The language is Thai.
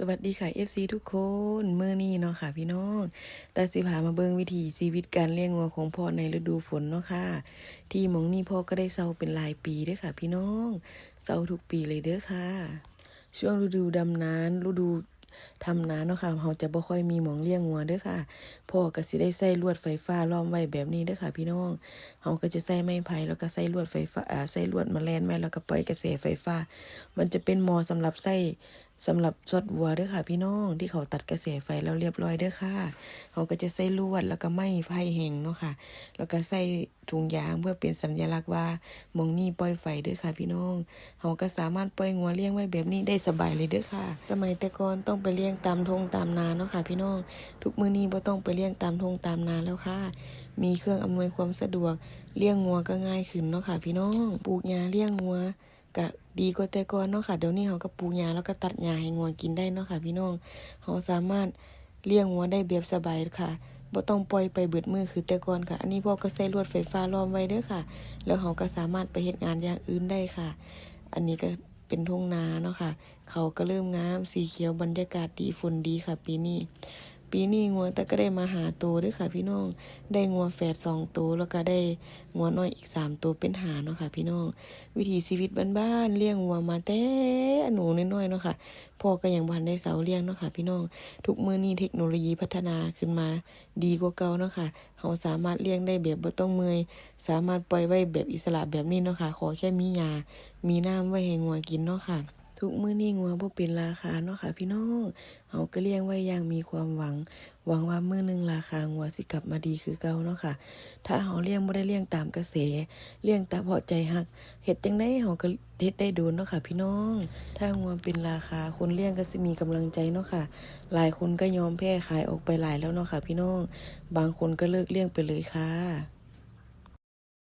สวัสดีค่ะ FC ทุกคนเมื้อนี้เนาะค่ะ พี่น้องแต่สิพามาเบิ่งวิถีชีวิตการเลี้ยงงัวของพ่อในฤดูฝนเนาะค่ะ ที่หมองนี่พ่อก็ได้เซาเป็นหลายปีเด้อค่ะ พี่น้องเซาทุกปีเลยเด้อค่ะ ช่วงฤดูดำน้ำฤดูทำนาเนาะค่ะเราจะบ่ค่อยมีหมองเลี้ยงงัวเด้อค่ะ พ่อก็สิได้ใส่ลวดไฟฟ้าล้อมไว้แบบนี้เด้อค่ะ พี่น้องเราก็จะใส่ไม้ไผ่แล้วก็ใส่ลวดไฟฟ้าอ่าใส่ลวดแมลนไว้แล้วก็ปล่อยกระแสไฟฟ้า มันจะเป็นมอสำหรับใส่ สำหรับสดวัวเด้อค่ะพี่น้องที่เขาตัดกระแสไฟแล้วเรียบร้อยเด้อค่ะ เขาก็จะใส่ลวดแล้วก็ไม้ไผ่แห้งเนาะค่ะ แล้วก็ใส่ถุงยางเพื่อเป็นสัญลักษณ์ว่ามองนี่ปล่อยไฟเด้อค่ะพี่น้องเขาก็สามารถปล่อยงัวเลี้ยงไว้แบบนี้ได้สบายเลยเด้อค่ะ สมัยแต่ก่อนต้องไปเลี้ยงตามทงตามนาเนาะค่ะ พี่น้องทุกมื้อนี้บ่ต้องไปเลี้ยงตามทงตามนาแล้วค่ะ มีเครื่องอำนวยความสะดวกเลี้ยงงัวก็ง่ายขึ้นเนาะค่ะ พี่น้องปลูกหญ้าเลี้ยงงัว ก็ดีกว่าแต่ก่อนเนาะค่ะเดี๋ยวนี้เขาก็ปลูกหญ้าแล้วก็ตัดหญ้าให้งัวกินได้เนาะค่ะ พี่น้องเขาสามารถเลี้ยงงัวได้แบบสบายค่ะบ่ต้องปล่อยไปเบิดมือคือแต่ก่อนค่ะ อันนี้พ่อก็ใส่ลวดไฟฟ้าล้อมไว้เด้อค่ะ แล้วเขาก็สามารถไปเฮ็ดงานอย่างอื่นได้ค่ะ อันนี้ก็เป็นทุ่งนาเนาะค่ะ เขาก็เริ่มงามสีเขียวบรรยากาศดีฝนดีค่ะ ปีนี้ ปีนี้งัวแต่ก็ได้มาหาตัวด้วยค่ะพี่น้อง ได้งัวแฝดสองตัวแล้วก็ได้งัวน้อยอีกสามตัวเป็นหาเนาะค่ะพี่น้อง วิถีชีวิตบ้านๆเลี้ยงงัวมาแต่หนูน้อยๆเนาะค่ะพ่อก็ยังบันได้เสาเลี้ยงเนาะค่ะพี่น้อง ทุกมื้อนี้เทคโนโลยีพัฒนาขึ้นมาดีกว่าเก่าเนาะค่ะเราสามารถเลี้ยงได้แบบบ่ต้องเมื่อยสามารถปล่อยไว้แบบอิสระแบบนี้เนาะค่ะขอแค่มียา มีน้ำไว้ให้งัวกินเนาะค่ะ ทุกมื้อนี้งัวบ่เป็นราคาเนาะค่ะพี่น้องเฮาก็เลี้ยงไว้อย่างมีความหวัง หวังว่ามื้อหนึงราคางัวสิกลับมาดีคือเก่าเนาะค่ะ ถ้าเฮาเลี้ยงบ่ได้เลี้ยงตามกระแสเลี้ยงตามเพาะใจฮักเฮ็ดจังได๋เฮาก็เฮ็ดได้โดนเนาะค่ะ พี่น้อง ถ้างัวเป็นราคาคนเลี้ยงก็สิมีกำลังใจเนาะค่ะ หลายคนก็ยอมแพ้ขายออกไปหลายแล้วเนาะค่ะ พี่น้อง บางคนก็เลิกเลี้ยงไปเลยค่ะ